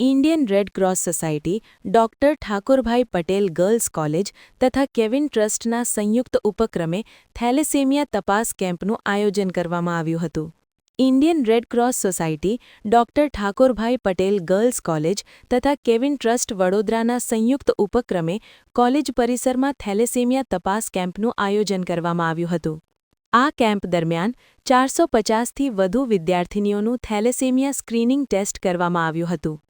Indian red cross society, doctor Thakorbhai Patel girls college તથા Kevin ટ્રસ્ટના સંયુક્ત ઉપક્રમે થેલેસેમિયા તપાસ કેમ્પનું આયોજન કરવામાં આવ્યું હતું. Indian red cross society, doctor Thakorbhai Patel girls college તથા કેવિન ટ્રસ્ટ વડોદરાના સંયુક્ત ઉપક્રમે કોલેજ પરિસરમાં થેલેસેમિયા તપાસ કેમ્પનું આયોજન કરવામાં આવ્યું હતું. આ કેમ્પ દરમિયાન ચારસો પચાસથી વધુ વિદ્યાર્થિનીઓનું થેલેસેમિયા સ્ક્રીનિંગ ટેસ્ટ કરવામાં આવ્યું હતું.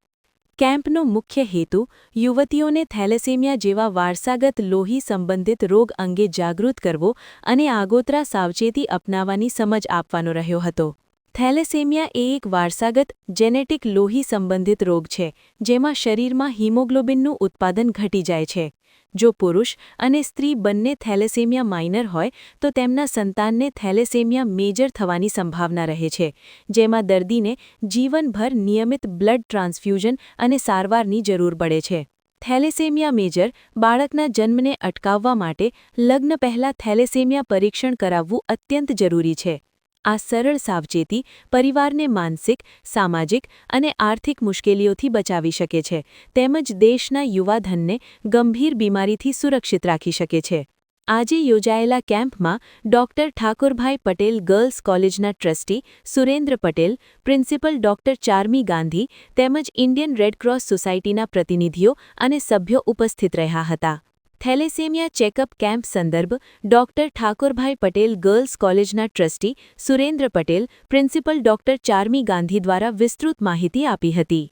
કેમ્પનો મુખ્ય હેતુ યુવતીઓને થેલેસેમિયા જેવા વારસાગત લોહી સંબંધિત રોગ અંગે જાગૃત કરવો અને આગોતરા સાવચેતી અપનાવવાની સમજ આપવાનો રહ્યો હતો. થેલેસેમિયા એ એક વારસાગત, જેનેટિક લોહી સંબંધિત રોગ છે, જેમાં શરીરમાં હિમોગ્લોબિનનું ઉત્પાદન ઘટી જાય છે. જો પુરુષ અને સ્ત્રી બંને થેલેસેમિયા માઇનર હોય, તો તેમના સંતાનને થેલેસેમિયા મેજર થવાની સંભાવના રહે છે, જેમાં દર્દીને જીવનભર નિયમિત બ્લડ ટ્રાન્સફ્યુઝન અને સારવારની જરૂર પડે છે. થેલેસેમિયા મેજર બાળકના જન્મને અટકાવવા માટે લગ્ન પહેલાં થેલેસેમિયા પરીક્ષણ કરાવવું અત્યંત જરૂરી છે. આ સરળ સાવચેતી પરિવારને માનસિક, સામાજિક અને આર્થિક મુશ્કેલીઓથી બચાવી શકે છે, તેમજ દેશના યુવાધનને ગંભીર બીમારીથી સુરક્ષિત રાખી શકે છે. આજે યોજાયેલા કેમ્પમાં ડોક્ટર ઠાકોરભાઈ પટેલ ગર્લ્સ કોલેજના trustee Surendra Patel, principal doctor Charmi Gandhi તેમજ ઇન્ડિયન રેડક્રોસ સોસાયટીના પ્રતિનિધિઓ અને સભ્યો ઉપસ્થિત રહ્યા હતા. થેલેસેમિયા ચેકઅપ કેમ્પ સંદર્ભ ડોક્ટર ઠાકોરભાઈ પટેલ ગર્લ્સ કોલેજના trustee Surendra Patel, principal doctor Charmi Gandhi દ્વારા વિસ્તૃત માહિતી આપી હતી.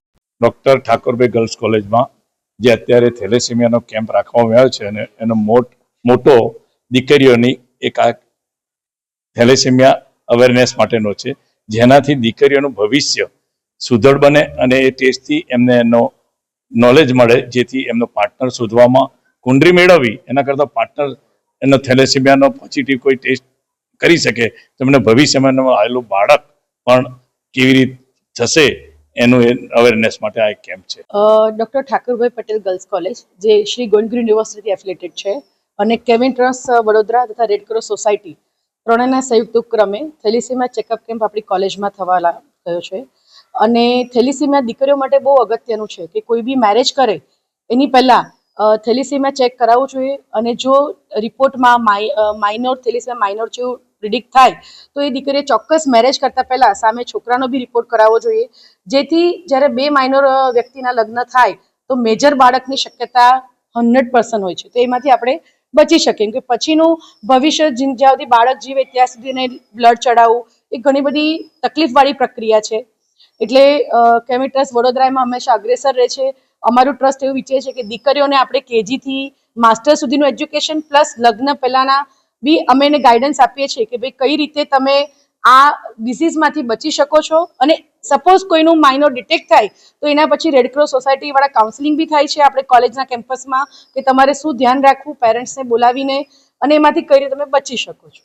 ડૉક્ટર ઠાકોરભાઈ ગર્લ્સ કોલેજમાં જે અત્યારે થેલેસેમિયાનો કેમ્પ રાખવામાં આવ્યો છે અને એનો મોટ દીકરીઓની એક આ થેલેસેમિયા અવેરનેસ માટેનો છે, જેનાથી દીકરીઓનું ભવિષ્ય સુદૃઢ બને અને એ ટેસ્ટથી એમને એનો નોલેજ મળે, જેથી એમનો પાર્ટનર શોધવામાં કુંડરી મેળવવી એના કરતાં પાર્ટનર એનો થેલેસેમિયાનો પોઝિટિવ કોઈ ટેસ્ટ કરી શકે, તો એમને ભવિષ્યમાં આવેલું બાળક પણ કેવી રીત થશે, એનું અવેરનેસ માટે આ કેમ્પ છે. Doctor Thakurbhai Patel girls college, જે શ્રી ગોવિંદગુરુ યુનિવર્સિટી એફિલેટેડ છે અને કેવિન ટ્રસ્ટ વડોદરા તથા રેડક્રોસ સોસાયટી ત્રણેયના સંયુક્ત ઉપક્રમે થેલિસીમિયા ચેકઅપ કેમ્પ આપણી કોલેજમાં થવા થયો છે. અને થેલિસીમિયા દીકરીઓ માટે બહુ અગત્યનું છે કે કોઈ બી મેરેજ કરે, એની પહેલાં થેલિસીમિયા ચેક કરાવવું જોઈએ અને જો રિપોર્ટમાં માઇનોર થેલિસેમિયા, માઇનોર જેવું પ્રિડિક્ટ થાય, તો એ દીકરીએ ચોક્કસ મેરેજ કરતાં પહેલાં સામે છોકરાનો બી રિપોર્ટ કરાવવો જોઈએ. જેથી જ્યારે બે માઇનોર વ્યક્તિના લગ્ન થાય, તો મેજર બાળકની શક્યતા હંડ્રેડ પર્સન્ટ હોય છે. તો એમાંથી આપણે બચી શકીએ. કે પછીનું ભવિષ્ય, જ્યાં સુધી બાળક જીવે, ત્યાં સુધી એને બ્લડ ચડાવવું, એ ઘણી બધી તકલીફવાળી પ્રક્રિયા છે. એટલે કેમી ટ્રસ્ટ વડોદરા હંમેશા અગ્રેસર રહે છે. અમારું ટ્રસ્ટ એવું વિચારે છે કે દીકરીઓને આપણે કેજીથી માસ્ટર સુધીનું એજ્યુકેશન પ્લસ લગ્ન પહેલાંના બી અમે એને ગાઈડન્સ આપીએ છીએ કે ભાઈ કઈ રીતે તમે આ ડિસીઝમાંથી બચી શકો છો અને સપોઝ કોઈનું માઇનોર ડિટેક્ટ થાય, તો એના પછી રેડક્રોસ સોસાયટીવાળા કાઉન્સિલિંગ બી થાય છે આપણે કોલેજના કેમ્પસમાં કે તમારે શું ધ્યાન રાખવું પેરેન્ટ્સને બોલાવીને અને એમાંથી કઈ રીતે તમે બચી શકો છો.